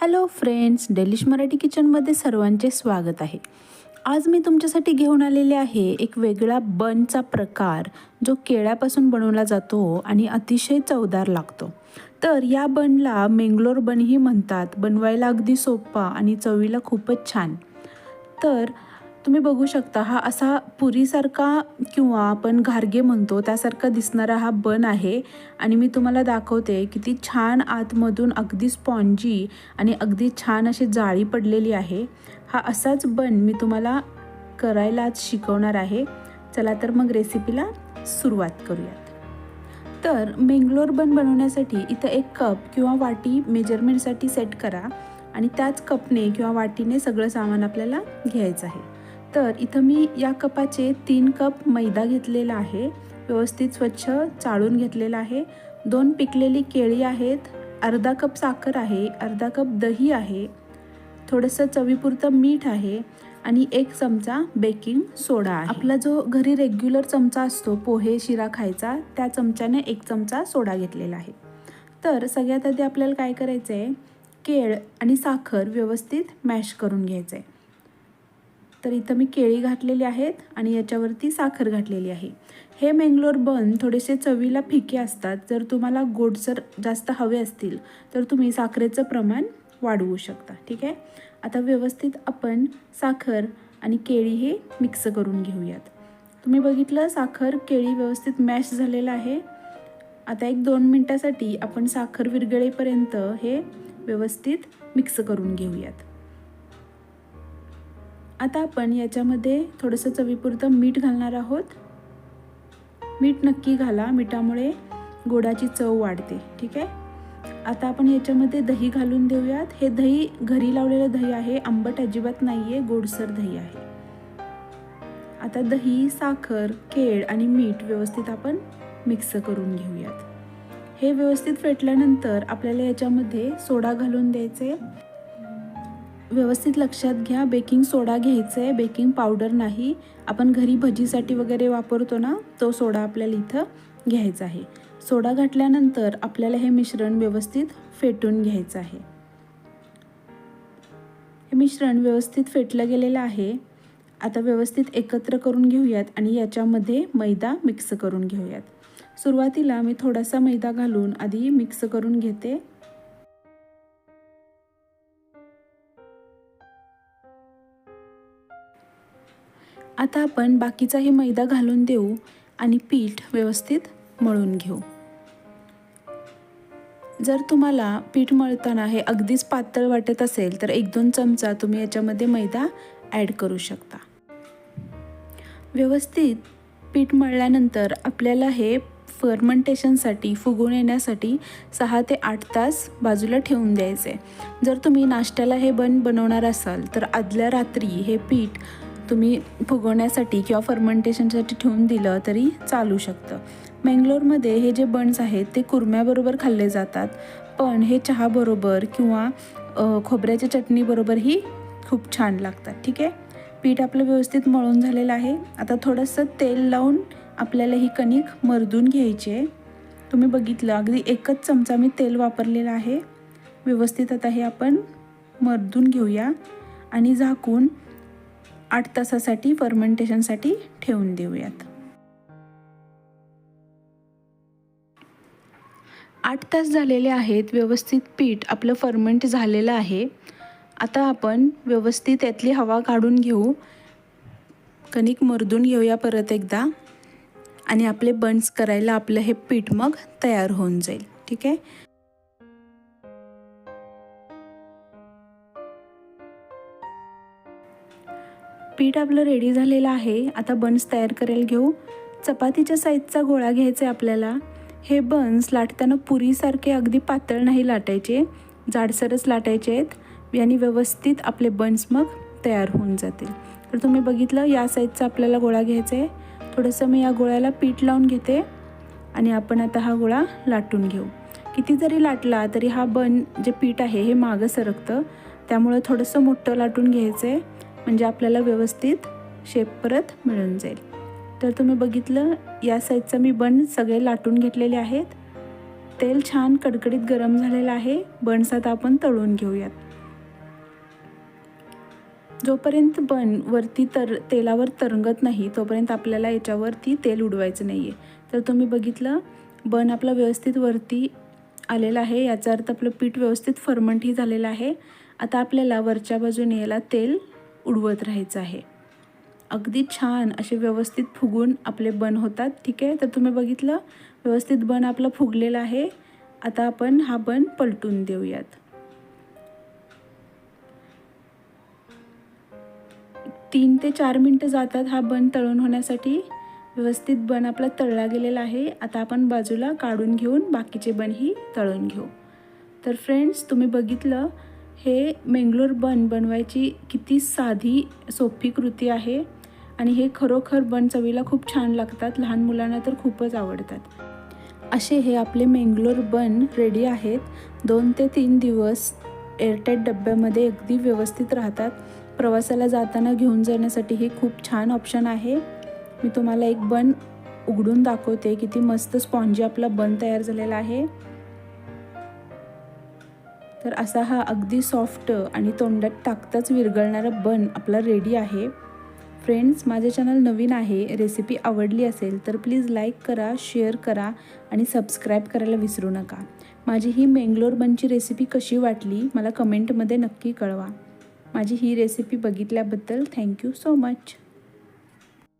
Hello friends delish Marathi किचनमध्ये सर्वांचे स्वागत आहे. आज मी तुमच्यासाठी घेऊन आलेले आहे एक वेगळा बनचा प्रकार जो केळ्यापासून बनवला जातो आणि अतिशय चवदार लागतो. तर या बनला मेंगलोर बनही म्हणतात बनवायला अगदी सोपा आणि चवीला खूपच छान. तर तुम्ही बघू शकता हा असा पुरीसारखा किंवा आपण घारगे म्हणतो त्यासारखा दिसणारा हा बन आहे. आणि मी तुम्हाला दाखवते किती छान आतमधून अगदी स्पॉन्जी आणि अगदी छान अशी जाळी पडलेली आहे. हा असाच बन मी तुम्हाला करायला आज शिकवणार आहे. चला तर मग रेसिपीला सुरुवात करूयात. तर मेंगलोर बन बनवण्यासाठी इथं एक कप किंवा वाटी मेजरमेंटसाठी सेट करा आणि त्याच कपने किंवा वाटीने सगळं सामान आपल्याला घ्यायचं आहे. तर इथं मी या कपाचे तीन कप मैदा घेतलेला आहे. व्यवस्थित स्वच्छ चाळून घेतलेला आहे. दोन पिकलेली केळी आहेत. अर्धा कप साखर आहे. अर्धा कप दही आहे. थोडंसं चवीपुरतं मीठ आहे आणि एक चमचा बेकिंग सोडा आहे. आपला जो घरी रेग्युलर चमचा असतो पोहे शिरा खायचा त्या चमच्याने एक चमचा सोडा घेतलेला आहे. तर सगळ्यात आधी आपल्याला काय करायचं आहे केळ आणि साखर व्यवस्थित मॅश करून घ्यायचं आहे तर इथं मी केळी घातलेली आहेत आणि याच्यावरती साखर घातलेली आहे. हे मेंगलोर बन थोडेसे चवीला फिके असतात. जर तुम्हाला गोडसर जास्त हवे असतील तर तुम्ही साखरेचं प्रमाण वाढवू शकता. ठीक आहे? आता व्यवस्थित आपण साखर आणि केळी हे मिक्स करून घेऊयात. तुम्ही बघितलं साखर केळी व्यवस्थित मॅश झालेलं आहे. आता एक दोन मिनटासाठी आपण साखर विरगळेपर्यंत हे व्यवस्थित मिक्स करून घेऊयात. आता आपण याच्यामध्ये थोडंसं चवीपुरतं मीठ घालणार आहोत. मीठ नक्की घाला मिठामुळे गोडाची चव वाढते ठीक आहे? आता आपण याच्यामध्ये दही घालून देऊयात. हे दही घरी लावलेलं दही आहे आंबट अजिबात नाही आहे गोडसर दही आहे. आता दही साखर केळ आणि मीठ व्यवस्थित आपण मिक्स करून घेऊयात. हे व्यवस्थित फेटल्यानंतर आपल्याला याच्यामध्ये सोडा घालून द्यायचे. व्यवस्थित लक्षात घ्या. बेकिंग सोडा घ्यायचं आहे बेकिंग पावडर नाही. आपण घरी भजीसाठी वगैरे वापरतो ना तो सोडा आपल्याला इथं घ्यायचा आहे. सोडा घातल्यानंतर आपल्याला हे मिश्रण व्यवस्थित फेटून घ्यायचं आहे. हे मिश्रण व्यवस्थित फेटलं गेलेलं आहे. आता व्यवस्थित एकत्र करून घेऊयात आणि याच्यामध्ये मैदा मिक्स करून घेऊयात. सुरुवातीला मी थोडासा मैदा घालून आधी मिक्स करून घेते. आता आपण बाकीचाही मैदा घालून देऊ आणि पीठ व्यवस्थित मळून घेऊ. जर तुम्हाला पीठ मळताना हे अगदीच पातळ वाटत असेल तर एक दोन चमचा तुम्ही याच्यामध्ये मैदा ॲड करू शकता. व्यवस्थित पीठ मळल्यानंतर आपल्याला हे फर्मंटेशनसाठी फुगून येण्यासाठी सहा ते आठ तास बाजूला ठेवून द्यायचे. जर तुम्ही नाश्त्याला हे बन बनवणार असाल तर आदल्या रात्री हे पीठ तुम्ही फुगवण्यासाठी किंवा फर्मेंटेशनसाठी ठेवून दिलं तरी चालू शकतं. मेंगलोरमध्ये हे जे बन्स आहेत ते कुरम्याबरोबर खाल्ले जातात. पण हे चहाबरोबर किंवा खोबऱ्याच्या चटणीबरोबरही खूप छान लागतात. ठीक आहे? पीठ आपलं व्यवस्थित मळून झालेलं आहे. आता थोडंसं तेल लावून आपल्याला ही कणिक मर्दून घ्यायची आहे. तुम्ही बघितलं अगदी एकच चमचा मी तेल वापरलेलं आहे. व्यवस्थित आता हे आपण मर्दून घेऊया आणि झाकून आठ तासासाठी फर्मेंटेशनसाठी ठेवून देऊयात. आठ तास झालेले आहेत व्यवस्थित पीठ आपलं फर्मेंट झालेलं आहे. आता आपण व्यवस्थित त्यातली हवा काढून घेऊ. कणिक मर्दून घेऊया परत एकदा. आणि आपले बन्स करायला आपलं हे पीठ मग तयार होऊन जाईल. ठीक आहे? पीठ आपलं रेडी झालेलं आहे. आता बन्स तयार करायला घेऊ. चपातीच्या साईजचा गोळा घ्यायचा आहे आपल्याला. हे बन्स लाटताना पुरीसारखे अगदी पातळ नाही लाटायचे. जाडसरच लाटायचे आहेत. यांनी व्यवस्थित आपले बन्स मग तयार होऊन जातील. तर तुम्ही बघितलं या साईजचा आपल्याला गोळा घ्यायचा आहे. थोडंसं मी या गोळ्याला पीठ लावून घेते. आणि आपण आता हा गोळा लाटून घेऊ. किती जरी लाटला तरी हा बन जे पीठ आहे हे मागं सरकतं. त्यामुळं थोडंसं मोठं लाटून घ्यायचं आहे म्हणजे आपल्याला व्यवस्थित शेप परत मिळून जाईल. तर तुम्ही बघितलं या साईजचा मी बन सगळे लाटून घेतलेले आहेत. तेल छान कडकडीत गरम झालेलं आहे. बन्स आता आपण तळून घेऊयात. जोपर्यंत बन वरती तर तेलावर तरंगत नाही तोपर्यंत आपल्याला याच्यावरती तेल उडवायचं नाही आहे तर तुम्ही बघितलं बन आपला व्यवस्थित वरती आलेला आहे. याचा अर्थ आपलं पीठ व्यवस्थित फर्मंटही झालेलं आहे. आता आपल्याला वरच्या बाजूने याला तेल उडवत राहायचं आहे. अगदी छान असे व्यवस्थित फुगून आपले बन होतात ठीक आहे? तर तुम्ही बघितलं व्यवस्थित बन आपला फुगलेला आहे. आता आपण हा बन पलटून देऊयात. तीन ते चार मिनटं जातात हा बन तळून होण्यासाठी. व्यवस्थित बन आपला तळला गेलेला आहे. आता आपण बाजूला काढून घेऊन बाकीचे बनही तळून घेऊ. तर फ्रेंड्स तुम्ही बघितलं हे मेंगलोर बन बनवायची किती साधी सोपी कृती आहे. आणि हे खरोखर बन चवीला खूप छान लागतात. लहान मुलांना तर खूपच आवडतात. असे हे आपले मेंगलोर बन रेडी आहेत. दोन ते तीन दिवस एअरटाईट डब्यामध्ये अगदी व्यवस्थित राहतात. प्रवासाला जाताना घेऊन जाण्यासाठी हे खूप छान ऑप्शन आहे. मी तुम्हाला एक बन उघडून दाखवते किती मस्त स्पॉन्जी आपला बन तयार झालेला आहे. तर असा हा अगदी सॉफ्ट आणि तोंडात टाकताच विरघळणारा बन आपला रेडी आहे. फ्रेंड्स माझे चॅनल नवीन आहे रेसिपी आवडली असेल तर प्लीज लाईक करा शेअर करा आणि सबस्क्राईब करायला विसरू नका. माझी ही मेंगलोर बनची रेसिपी कशी वाटली मला कमेंटमध्ये नक्की कळवा. माझी ही रेसिपी बघितल्याबद्दल थँक्यू सो मच